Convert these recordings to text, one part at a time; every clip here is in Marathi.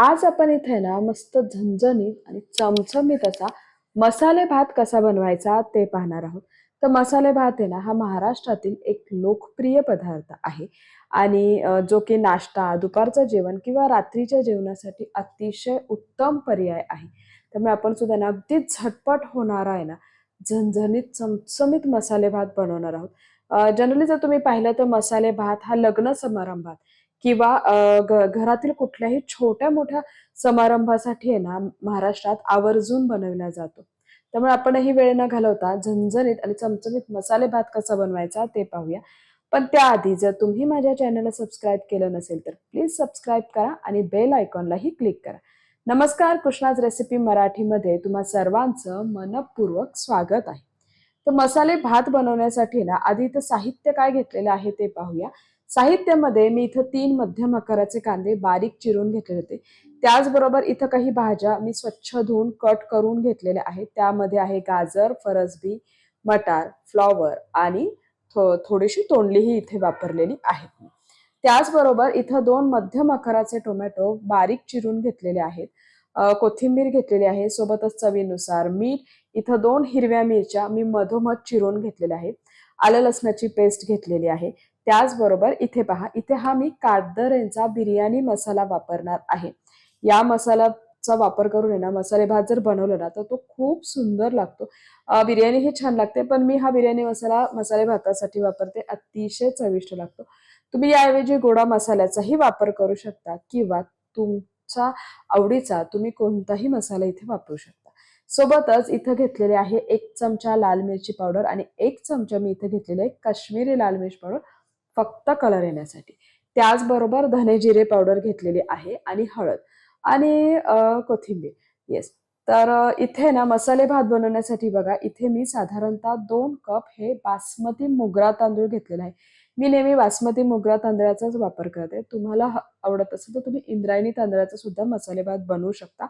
आज आपण इथे ना मस्त झणझणीत आणि चमचमीत असा मसाले भात कसा बनवायचा ते पाहणार आहोत. तर मसाले भात आहे ना हा महाराष्ट्रातील एक लोकप्रिय पदार्थ आहे. आणि जो की नाश्ता दुपारचं जेवण किंवा रात्रीच्या जेवणासाठी अतिशय उत्तम पर्याय आहे. त्यामुळे आपण सुद्धा ना अगदी झटपट होणारा आहे ना झणझणीत चमचमीत मसाले भात बनवणार आहोत. जनरली जर तुम्ही पाहिलं तर मसाले भात हा लग्न समारंभात किंवा घरातील कुठल्याही छोट्या मोठ्या समारंभासाठी आहे ना महाराष्ट्रात आवर्जून बनवला जातो. त्यामुळे आपणही वेळ न घालवता झणझणीत आणि चमचमीत मसाले भात कसा बनवायचा ते पाहूया. पण त्याआधी जर तुम्ही माझ्या चॅनलला सबस्क्राईब केलं नसेल तर प्लीज सबस्क्राईब करा आणि बेल आयकॉनलाही क्लिक करा. नमस्कार कृष्णाज रेसिपी मराठीमध्ये तुम्हा सर्वांचं मनपूर्वक स्वागत आहे. तर मसाले भात बनवण्यासाठी ना आधी तर साहित्य काय घेतलेलं आहे ते पाहूया. साहित्यामध्ये मी इथं तीन मध्यम आकाराचे कांदे बारीक चिरून घेतले होते. त्याचबरोबर इथं काही भाज्या मी स्वच्छ धुवून कट करून घेतलेल्या आहेत. त्यामध्ये आहे गाजर फरसबी मटार फ्लॉवर आणि थो थोडीशी तोंडलीही इथे वापरलेली आहेत. त्याचबरोबर इथं दोन मध्यम आकाराचे टोमॅटो बारीक चिरून घेतलेले आहेत. कोथिंबीर घेतलेली आहे. सोबतच चवीनुसार मीठ इथं दोन हिरव्या मिरच्या मी मधोमध चिरून घेतलेल्या आहेत. आलं लसणाची पेस्ट घेतलेली आहे. त्याचबरोबर इथे पहा इथे हा मी कादरेंचा बिर्याणी मसाला वापरणार आहे. या मसाल्याचा वापर करून आहे ना मसाले भात जर बनवलं ना तर तो खूप सुंदर लागतो. बिर्याणी ही छान लागते पण मी हा बिर्याणी मसाला मसाले भातासाठी वापरते अतिशय चविष्ट लागतो. तुम्ही याऐवजी गोडा मसाल्याचाही वापर करू शकता किंवा तुमचा आवडीचा तुम्ही कोणताही मसाला इथे वापरू शकता. सोबतच इथं घेतलेले आहे एक चमचा लाल मिरची पावडर आणि एक चमचा मी इथे घेतलेले आहे काश्मीरी लाल मिरची पावडर. फक्त कलर येण्यासाठी. त्याचबरोबर धने जिरे पावडर घेतलेली आहे आणि हळद आणि कोथिंबीर. येस तर इथे ना मसाले भात बनवण्यासाठी बघा इथे मी साधारणतः दोन कप हे बासमती मोगरा तांदूळ घेतलेला आहे. मी नेहमी बासमती मोगरा तांदळाचाच वापर करते. तुम्हाला ह- आवडत असेल तर तुम्ही इंद्रायणी तांदळाचा सुद्धा मसाले भात बनवू शकता.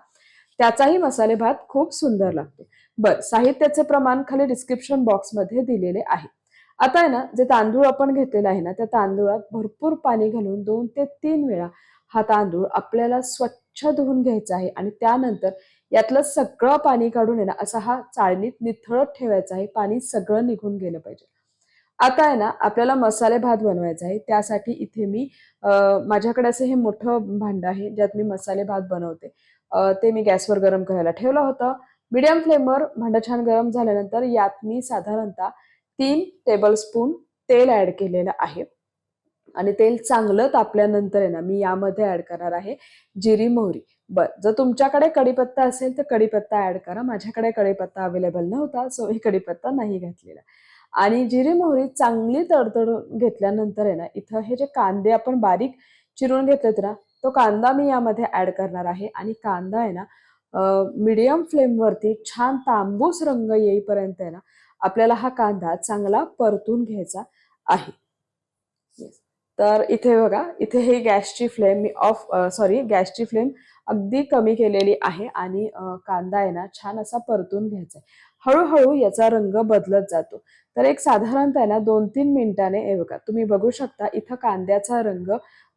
त्याचाही मसाले भात खूप सुंदर लागतो. बर साहित्याचे प्रमाण खाली डिस्क्रिप्शन बॉक्समध्ये दिलेले आहे. आता आहे ना जे तांदूळ आपण घेतलेला आहे ना त्या तांदूळात भरपूर पाणी घालून दोन ते तीन वेळा हा तांदूळ आपल्याला स्वच्छ धुवून घ्यायचा आहे आणि त्यानंतर यातलं सगळं पाणी काढून आहे ना असा हा चाळणीत निथळत ठेवायचा आहे पाणी सगळं निघून गेलं पाहिजे. आता आहे ना आपल्याला मसाले भात बनवायचा आहे त्यासाठी इथे मी माझ्याकडे असं हे मोठं भांड आहे ज्यात मी मसाले भात बनवते. ते मी गॅसवर गरम करायला ठेवलं होतं. मीडियम फ्लेमवर भांडं छान गरम झाल्यानंतर यात मी साधारणतः तीन टेबलस्पून तेल ॲड केलेलं आहे. आणि तेल चांगलं तापल्यानंतर आहे ना मी यामध्ये ॲड करणार आहे जिरी मोहरी. बर जर तुमच्याकडे कढीपत्ता असेल तर कढीपत्ता ॲड करा. माझ्याकडे कढीपत्ता अवेलेबल नव्हता सो मी कढीपत्ता नाही घातलेला. आणि जिरी मोहरी चांगली तडतडून घेतल्यानंतर आहे ना इथं हे जे कांदे आपण बारीक चिरून घेतलेत ना तो कांदा मी यामध्ये ॲड करणार आहे. आणि कांदा आहे ना मीडियम फ्लेमवरती छान तांबूस रंग येईपर्यंत आहे ना आपल्याला हा कांदा चांगला परतून घ्यायचा आहे. तर इथे बघा इथे हे गॅसची फ्लेम मी ऑफ सॉरी गॅसची फ्लेम अगदी कमी केलेली आहे आणि कांदा आहे ना छान असा परतून घ्यायचा आहे. हळूहळू याचा रंग बदलत जातो. तर एक साधारणतः आहे ना दोन तीन मिनिटाने हे बघा तुम्ही बघू शकता इथं कांद्याचा रंग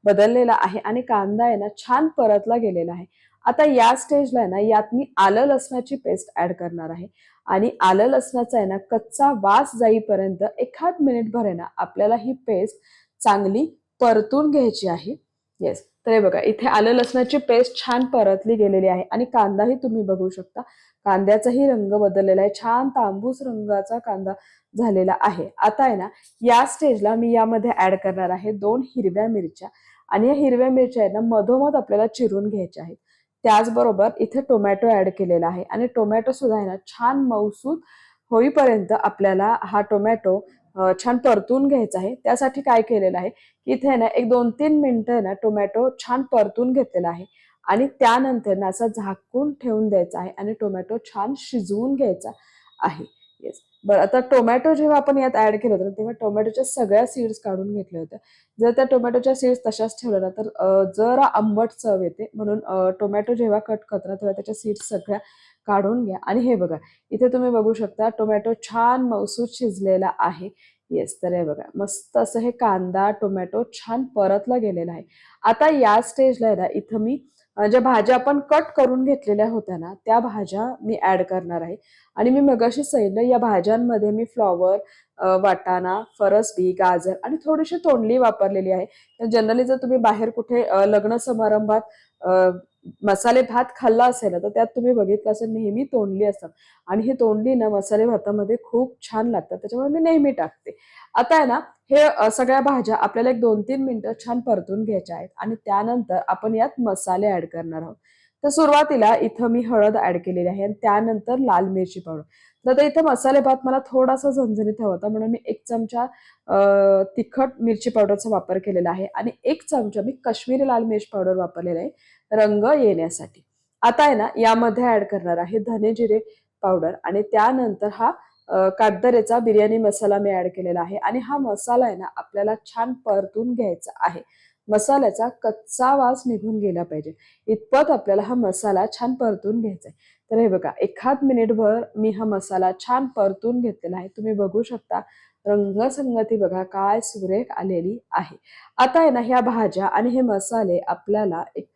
बदललेला आहे आणि कांदा आहे ना छान परतला गेलेला आहे. आता या स्टेजला आहे ना यात मी आलं लसणाची पेस्ट ऍड करणार आहे. आणि आलं लसणाचा आहे ना कच्चा वास जाईपर्यंत एखाद मिनिटभर आहे ना आपल्याला ही पेस्ट चांगली परतून घ्यायची आहे. येस तर हे बघा इथे आलं लसणाची पेस्ट छान परतली गेलेली आहे. आणि कांदाही तुम्ही बघू शकता. कांद्याचाही रंग बदललेला आहे. छान तांबूस रंगाचा कांदा झालेला आहे. आता आहे ना या स्टेजला मी यामध्ये ऍड करणार आहे दोन हिरव्या मिरच्या. आणि या हिरव्या मिरच्या आहेत ना मधोमध आपल्याला चिरून घ्यायच्या आहेत. त्याचबरोबर इथे टोमॅटो ऍड केलेला आहे. आणि टोमॅटो सुद्धा आहे ना छान मौसूद होईपर्यंत आपल्याला हा टोमॅटो छान परतून घ्यायचा आहे. त्यासाठी काय केलेलं आहे की इथे आहे ना एक दोन तीन मिनटं ना टोमॅटो छान परतून घेतलेला आहे. आणि त्यानंतर ना असा झाकून ठेवून द्यायचा आहे आणि टोमॅटो छान शिजवून घ्यायचा आहे. येस बरं आता टोमॅटो जेव्हा आपण यात ऍड केलं होतं तेव्हा टोमॅटोच्या सगळ्या सीड्स काढून घेतल्या होत्या. जर त्या टोमॅटोच्या सीड्स तशाच ठेवल्या ना तर जरा आंबट चव येते. म्हणून टोमॅटो जेव्हा कट करतो तेव्हा त्याच्या सीड्स सगळ्या काढून घ्या. आणि हे बघा इथे तुम्ही बघू शकता टोमॅटो छान मौसूद शिजलेला आहे. येस तर हे बघा मस्त असं हे कांदा टोमॅटो छान परतला गेलेला आहे. आता या स्टेजला आहे ना इथं मी ज्या भाज्या आपण कट करून घेतलेल्या होत्या ना त्या भाज्या मी ऍड करणार आहे. आणि मी मगाशी सांगितलं या भाज्यांमध्ये मी फ्लॉवर वाटाणा फरसबी गाजर आणि थोडीशी तोंडली वापरलेली आहे. जनरली जर तुम्ही बाहेर कुठे लग्न समारंभात मसाले भात खाल्ला असेल ना, तर त्यात तुम्ही बघितलं असेल नेहमी तोंडली असतात. आणि ही तोंडली ना मसाले भातामध्ये खूप छान लागतात त्याच्यामुळे मी नेहमी टाकते. आता आहे ना हे सगळ्या भाज्या आपल्याला एक दोन तीन मिनिटं छान परतून घ्यायच्या आहेत. आणि त्यानंतर आपण यात मसाले ऍड करणार आहोत. तर सुरुवातीला इथं मी हळद ऍड केलेली आहे आणि त्यानंतर लाल मिरची पावडर. तर आता इथं मसाले भात मला थोडासा झणझणीत हवा होता म्हणून मी एक चमचा तिखट मिरची पावडरचा वापर केलेला आहे आणि एक चमचा मी काश्मीरी लाल मिरची पावडर वापरलेला आहे रंग येण्यासाठी. आता आहे ना यामध्ये ऍड करणार आहे धने जिरे पावडर आणि त्यानंतर हा कागदरेचा बिर्याणी मसाला मी ऍड केलेला आहे आणि हा मसाला आहे ना आपल्याला छान परतून घ्यायचा आहे. मसाल्याचा कच्चा वास निघून गेला पाहिजे. इतपत आपल्याला हा मसाला छान परतून घ्यायचा आहे. तर हे बघा एखाद मिनिटभर मी हा मसाला छान परतून घेतलेला आहे. तुम्ही बघू शकता रंगसंगती बघा काय सुरेख आलेली आहे. आता आहे ना ह्या भाज्या आणि हे मसाले आपल्याला एक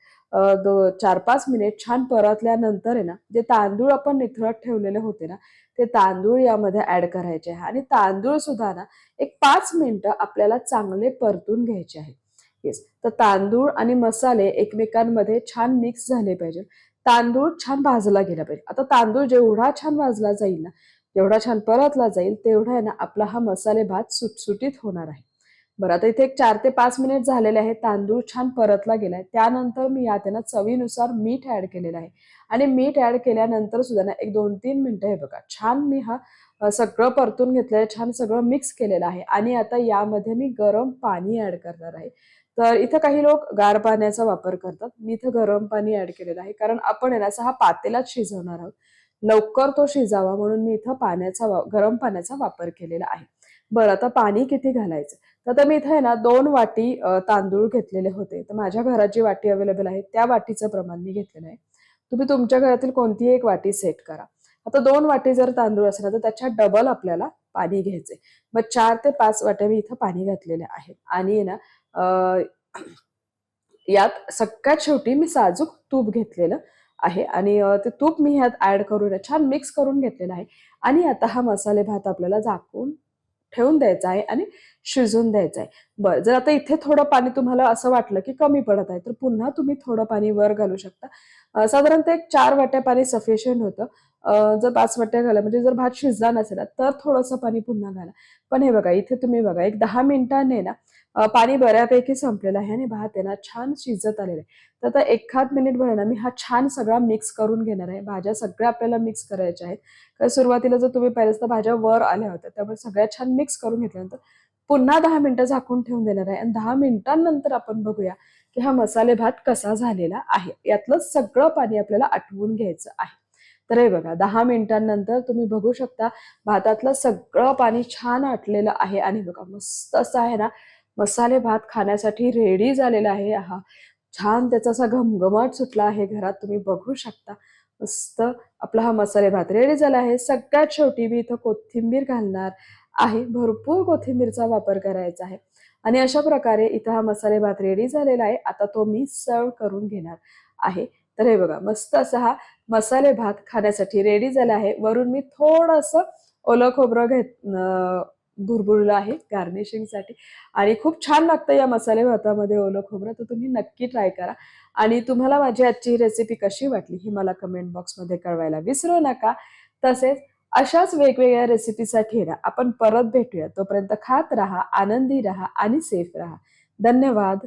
दो चार पाच मिनिट छान परतल्यानंतर आहे ना जे तांदूळ आपण निथळत ठेवलेले होते ना ते तांदूळ यामध्ये ऍड करायचे आहे. आणि तांदूळ सुद्धा ना एक पाच मिनिटं आपल्याला चांगले परतून घ्यायचे आहे. येस तर तांदूळ आणि मसाले एकमेकांमध्ये छान मिक्स झाले पाहिजे. तांदूळ छान भाजला गेला पाहिजे. आता तांदूळ जेवढा छान भाजला जाईल ना जेवढा छान परतला जाईल तेवढा आहे ना आपला हा मसाले भात सुटसुटीत होणार आहे. बरं आता इथे एक चार ते पाच मिनिट झालेले आहे तांदूळ छान परतला गेलाय. त्यानंतर मी यात ना चवीनुसार मीठ ऍड केलेलं आहे. आणि मीठ ऍड केल्यानंतर सुद्धा ना एक दोन तीन मिनिटं हे बघा छान मी हा सगळं परतून घेतलंय छान सगळं मिक्स केलेलं आहे. आणि आता यामध्ये मी गरम पाणी ऍड करणार आहे. तर इथं काही लोक गार पाण्याचा वापर करतात. मी इथं गरम पाणी ऍड केलेलं आहे. कारण आपण आहे ना असा हा पातेलाच शिजवणार आहोत. लवकर तो शिजावा म्हणून मी इथं पाण्याचा वा- गरम पाण्याचा वापर केलेला आहे. बरं आता पाणी किती घालायचं? तर आता मी इथं आहे ना दोन वाटी तांदूळ घेतलेले होते. तर माझ्या घरात जी वाटी अवेलेबल आहे त्या वाटीचं प्रमाण मी घेतलेलं आहे. तुम्ही तुमच्या घरातील कोणतीही एक वाटी सेट करा. आता दोन वाटी जर तांदूळ असेल तर त्याच्या डबल आपल्याला पाणी घ्यायचे मग चार ते पाच वाट्या मी इथं पाणी घातलेले आहे. आणि ना यात सगळ्यात शेवटी मी साजूक तूप घेतलेलं आहे. आणि ते तूप मी ह्यात ऍड करून छान मिक्स करून घेतलेलं आहे. आणि आता हा मसाले भात आपल्याला झाकून ठेवून द्यायचा आहे आणि शिजून द्यायचा आहे. बरं जर आता इथे थोडं पाणी तुम्हाला असं वाटलं की कमी पडत आहे तर पुन्हा तुम्ही थोडं पाणी वर घालू शकता. साधारणतः एक चार वाट्या पाणी सफिशियंट होतं. जर पाच वाट्या घाला म्हणजे जर भात शिजला नसेल तर थोडंसं पाणी पुन्हा घाला. पण हे बघा इथे तुम्ही बघा एक दहा मिनिटांनी ना पाणी बऱ्यापैकी संपलेलं आहे आणि भात आहे ना छान शिजत आलेला आहे. तर आता एखाद मिनिट भर ना मी हा छान सगळा मिक्स करून घेणार आहे. भाज्या सगळ्या आपल्याला मिक्स करायच्या आहेत. कारण सुरुवातीला जर तुम्ही पाहिलं तर भाज्या वर आल्या होत्या त्यामुळे सगळ्या छान मिक्स करून घेतल्यानंतर पुन्हा दहा मिनिटं झाकून ठेवून देणार आहे. आणि दहा मिनिटांनंतर आपण बघूया की हा मसाले भात कसा झालेला आहे. यातलं सगळं पाणी आपल्याला आटवून घ्यायचं आहे. तर हे बघा दहा मिनिटांनंतर तुम्ही बघू शकता भातातलं सगळं पाणी छान आटलेलं आहे. आणि बघा मस्त असं आहे ना मसाले भात खाण्यासाठी रेडी झालेला आहे. हा छान त्याचा असा घमघमाट सुटला आहे घरात तुम्ही बघू शकता. मस्त आपला हा मसाले भात रेडी झाला आहे. सगळ्यात शेवटी मी इथं कोथिंबीर घालणार आहे. भरपूर कोथिंबीरचा वापर करायचा आहे. आणि अशा प्रकारे इथं हा मसाले भात रेडी झालेला आहे. आता तो मी सर्व करून घेणार आहे. तर हे बघा मस्त असा हा मसाले भात खाण्यासाठी रेडी झाला आहे. वरून मी थोडंसं ओलं खोबरं घेत भुरभुरलं आहे गार्निशिंगसाठी आणि खूप छान लागतं या मसाले भातामध्ये ओलं खोबरं तर तुम्ही नक्की ट्राय करा. आणि तुम्हाला माझी आजची ही रेसिपी कशी वाटली ही मला कमेंट बॉक्समध्ये कळवायला विसरू नका. तसेच अशाच वेगवेगळ्या रेसिपीसाठी ना आपण परत भेटूया. तोपर्यंत खात राहा आनंदी राहा आणि सेफ राहा. धन्यवाद.